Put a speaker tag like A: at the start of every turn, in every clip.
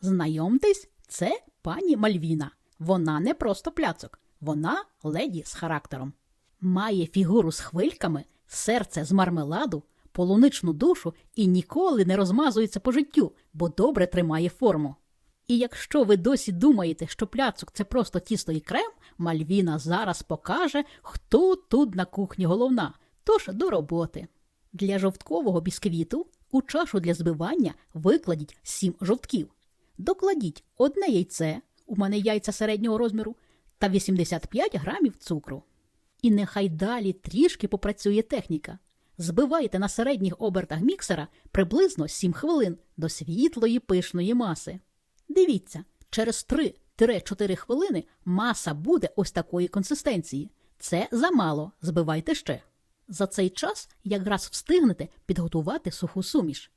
A: Знайомтесь, це пані Мальвіна. Вона не просто пляцок, вона леді з характером. Має фігуру з хвильками, серце з мармеладу, полуничну душу і ніколи не розмазується по життю, бо добре тримає форму. І якщо ви досі думаєте, що пляцок це просто тісто і крем, Мальвіна зараз покаже, хто тут на кухні головна. Тож до роботи. Для жовткового бісквіту у чашу для збивання викладіть 7 жовтків. Докладіть одне яйце, у мене яйця середнього розміру, та 85 грамів цукру. І нехай далі трішки попрацює техніка. Збивайте на середніх обертах міксера приблизно 7 хвилин до світлої пишної маси. Дивіться, через 3-4 хвилини маса буде ось такої консистенції. Це замало, збивайте ще. За цей час якраз встигнете підготувати суху суміш.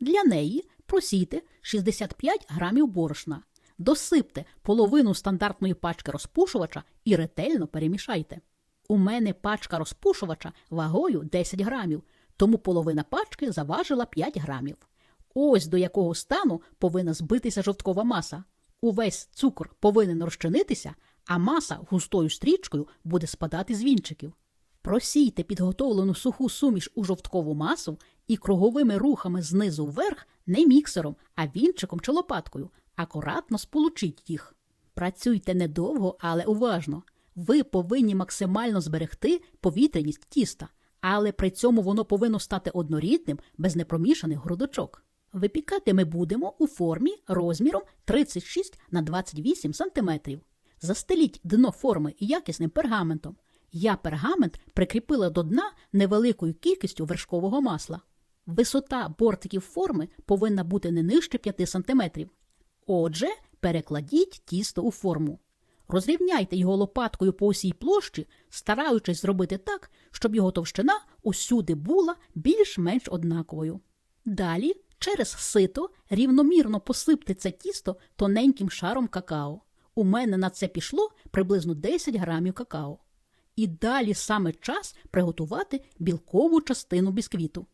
A: Для неї просійте 65 грамів борошна, досипте половину стандартної пачки розпушувача і ретельно перемішайте. У мене пачка розпушувача вагою 10 грамів, тому половина пачки заважила 5 грамів. Ось до якого стану повинна збитися жовткова маса. Увесь цукор повинен розчинитися, а маса густою стрічкою буде спадати з вінчиків. Просійте підготовлену суху суміш у жовткову масу і круговими рухами знизу вверх не міксером, а вінчиком чи лопаткою. Акуратно сполучіть їх. Працюйте недовго, але уважно. Ви повинні максимально зберегти повітряність тіста, але при цьому воно повинно стати однорідним без непромішаних грудочок. Випікати ми будемо у формі розміром 36 на 28 см. Застеліть дно форми якісним пергаментом. Я пергамент прикріпила до дна невеликою кількістю вершкового масла. Висота бортиків форми повинна бути не нижче 5 см. Отже, перекладіть тісто у форму. Розрівняйте його лопаткою по усій площі, стараючись зробити так, щоб його товщина усюди була більш-менш однаковою. Далі через сито рівномірно посипте це тісто тоненьким шаром какао. У мене на це пішло приблизно 10 грамів какао. І далі саме час приготувати білкову частину бісквіту.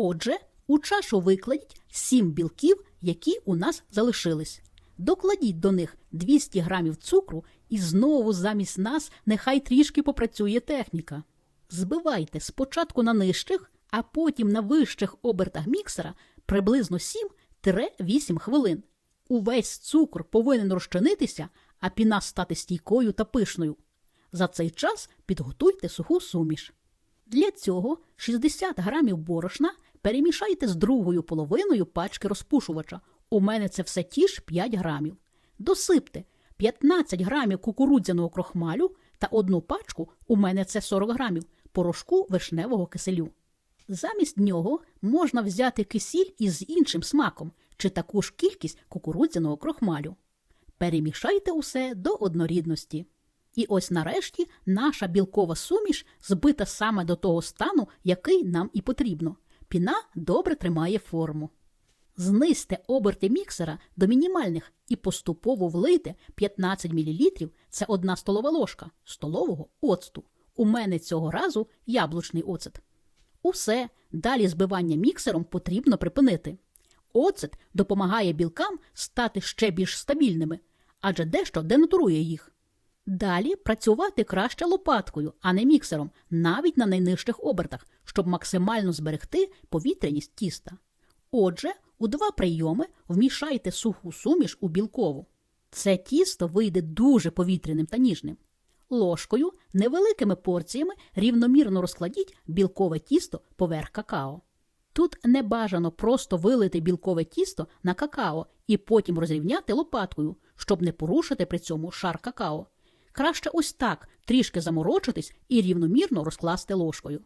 A: Отже, у чашу викладіть 7 білків, які у нас залишились. Докладіть до них 200 грамів цукру і знову замість нас нехай трішки попрацює техніка. Збивайте спочатку на нижчих, а потім на вищих обертах міксера приблизно 7-8 хвилин. Увесь цукор повинен розчинитися, а піна стати стійкою та пишною. За цей час підготуйте суху суміш. Для цього 60 грамів борошна перемішайте з другою половиною пачки розпушувача. У мене це все ті ж 5 грамів. Досипте 15 грамів кукурудзяного крохмалю та одну пачку, у мене це 40 грамів, порошку вишневого киселю. Замість нього можна взяти кисіль із іншим смаком чи таку ж кількість кукурудзяного крохмалю. Перемішайте усе до однорідності. І ось нарешті наша білкова суміш збита саме до того стану, який нам і потрібно. Піна добре тримає форму. Знизьте оберти міксера до мінімальних і поступово влийте 15 мл – це одна столова ложка столового оцту. У мене цього разу яблучний оцет. Усе далі збивання міксером потрібно припинити. Оцет допомагає білкам стати ще більш стабільними, адже дещо денатурує їх. Далі працювати краще лопаткою, а не міксером, навіть на найнижчих обертах, щоб максимально зберегти повітряність тіста. Отже, у два прийоми вмішайте суху суміш у білкову. Це тісто вийде дуже повітряним та ніжним. Ложкою невеликими порціями рівномірно розкладіть білкове тісто поверх какао. Тут не бажано просто вилити білкове тісто на какао і потім розрівняти лопаткою, щоб не порушити при цьому шар какао. Краще ось так трішки заморочитись і рівномірно розкласти ложкою.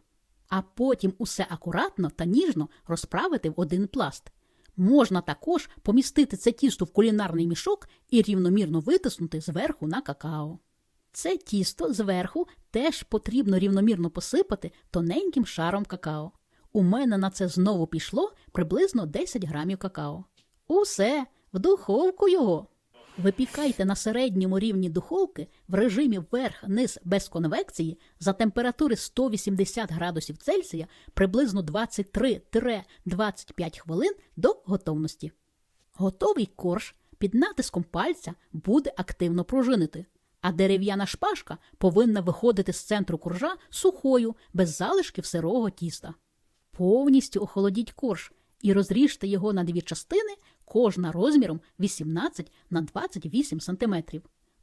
A: А потім усе акуратно та ніжно розправити в один пласт. Можна також помістити це тісто в кулінарний мішок і рівномірно витиснути зверху на какао. Це тісто зверху теж потрібно рівномірно посипати тоненьким шаром какао. У мене на це знову пішло приблизно 10 грамів какао. Усе, в духовку його. Випікайте на середньому рівні духовки в режимі вверх-низ без конвекції за температури 180 градусів Цельсія приблизно 23-25 хвилин до готовності. Готовий корж під натиском пальця буде активно пружинити, а дерев'яна шпажка повинна виходити з центру коржа сухою, без залишків сирого тіста. Повністю охолодіть корж і розріжте його на дві частини, кожна розміром 18 на 28 см.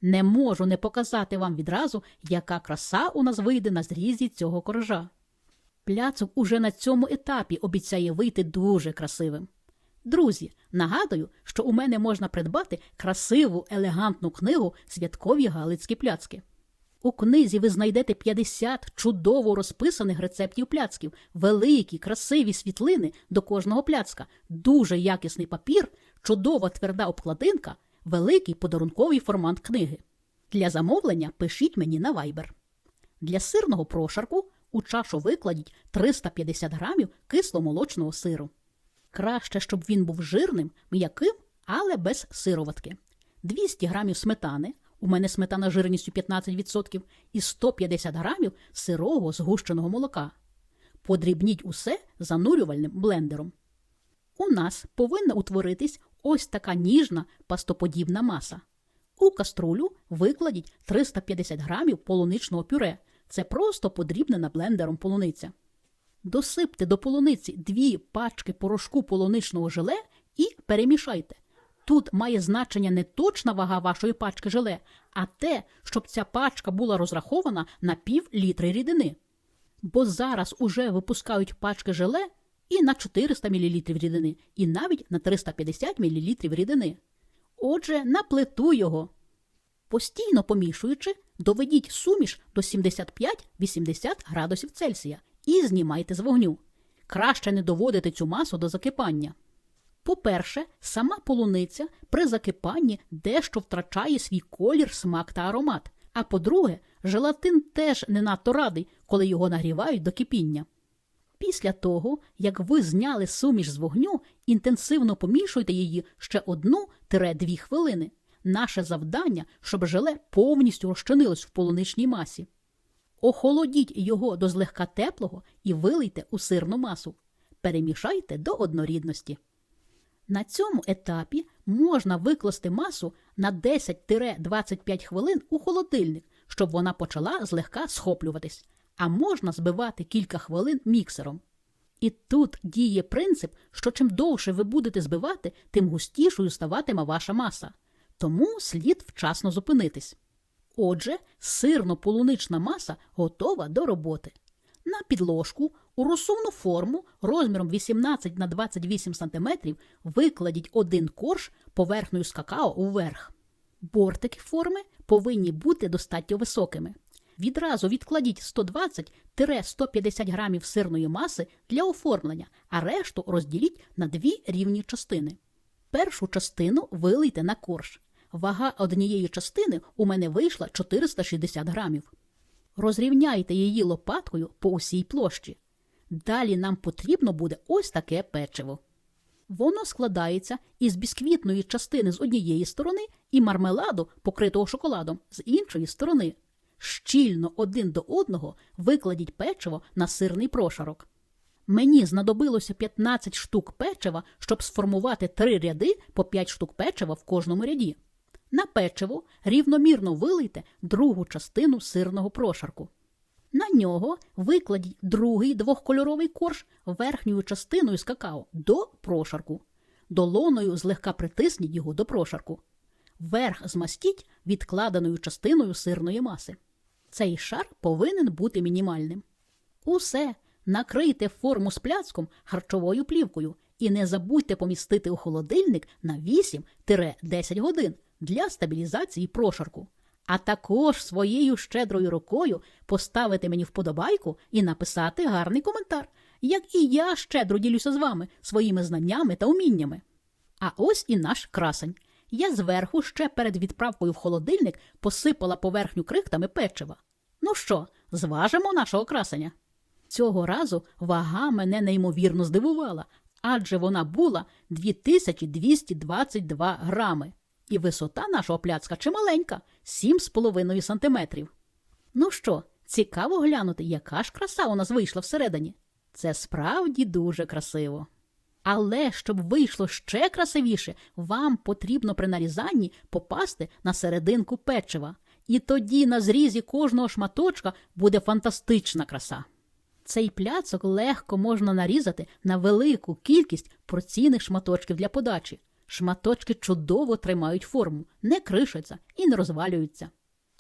A: Не можу не показати вам відразу, яка краса у нас вийде на зрізі цього коржа. Пляцок уже на цьому етапі обіцяє вийти дуже красивим. Друзі, нагадую, що у мене можна придбати красиву, елегантну книгу Святкові Галицькі пляцки. У книзі ви знайдете 50 чудово розписаних рецептів пляцків, великі, красиві світлини до кожного пляцка, дуже якісний папір, чудова тверда обкладинка, великий подарунковий формат книги. Для замовлення пишіть мені на Viber. Для сирного прошарку у чашу викладіть 350 грамів кисломолочного сиру. Краще, щоб він був жирним, м'яким, але без сироватки. 200 грамів сметани, у мене сметана жирністю 15%, і 150 грамів сирого згущеного молока. Подрібніть усе занурювальним блендером. У нас повинна утворитись ось така ніжна пастоподібна маса. У каструлю викладіть 350 грамів полуничного пюре. Це просто подрібнена блендером полуниця. Досипте до полуниці дві пачки порошку полуничного желе і перемішайте. Тут має значення не точна вага вашої пачки желе, а те, щоб ця пачка була розрахована на пів літри рідини. Бо зараз уже випускають пачки желе і на 400 мл рідини, і навіть на 350 мл рідини. Отже, на плиту його. Постійно помішуючи, доведіть суміш до 75-80 градусів Цельсія і знімайте з вогню. Краще не доводити цю масу до закипання. По-перше, сама полуниця при закипанні дещо втрачає свій колір, смак та аромат. А по-друге, желатин теж не надто радий, коли його нагрівають до кипіння. Після того, як ви зняли суміш з вогню, інтенсивно помішуйте її ще 1-2 хвилини. Наше завдання, щоб желе повністю розчинилось в полуничній масі. Охолодіть його до злегка теплого і вилийте у сирну масу. Перемішайте до однорідності. На цьому етапі можна викласти масу на 10-25 хвилин у холодильник, щоб вона почала злегка схоплюватись, а можна збивати кілька хвилин міксером. І тут діє принцип, що чим довше ви будете збивати, тим густішою ставатиме ваша маса. Тому слід вчасно зупинитись. Отже, сирно-полунична маса готова до роботи. На підложку у розсувну форму розміром 18 на 28 см викладіть один корж поверхнею з какао вверх. Бортики форми повинні бути достатньо високими. Відразу відкладіть 120-150 грамів сирної маси для оформлення, а решту розділіть на дві рівні частини. Першу частину вилийте на корж. Вага однієї частини у мене вийшла 460 грамів. Розрівняйте її лопаткою по усій площі. Далі нам потрібно буде ось таке печиво. Воно складається із бісквітної частини з однієї сторони і мармеладу, покритого шоколадом, з іншої сторони. Щільно один до одного викладіть печиво на сирний прошарок. Мені знадобилося 15 штук печива, щоб сформувати три ряди по 5 штук печива в кожному ряді. На печиво рівномірно вилийте другу частину сирного прошарку. На нього викладіть другий двохкольоровий корж верхньою частиною з какао до прошарку. Долоною злегка притисніть його до прошарку. Верх змастіть відкладеною частиною сирної маси. Цей шар повинен бути мінімальним. Усе накрийте форму з пляцком харчовою плівкою і не забудьте помістити у холодильник на 8-10 годин для стабілізації прошарку. А також своєю щедрою рукою поставити мені вподобайку і написати гарний коментар, як і я щедро ділюся з вами своїми знаннями та уміннями. А ось і наш красень. Я зверху ще перед відправкою в холодильник посипала поверхню крихтами печива. Ну що, зважимо нашого красення? Цього разу вага мене неймовірно здивувала, адже вона була 2222 грами. І висота нашого пляцка чималенька 7,5 сантиметрів. Ну що, цікаво глянути, яка ж краса у нас вийшла всередині. Це справді дуже красиво. Але щоб вийшло ще красивіше, вам потрібно при нарізанні попасти на серединку печива. І тоді на зрізі кожного шматочка буде фантастична краса. Цей пляцок легко можна нарізати на велику кількість порційних шматочків для подачі. Шматочки чудово тримають форму, не кришаться і не розвалюються.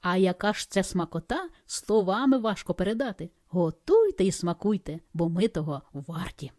A: А яка ж це смакота, словами важко передати. Готуйте і смакуйте, бо ми того варті.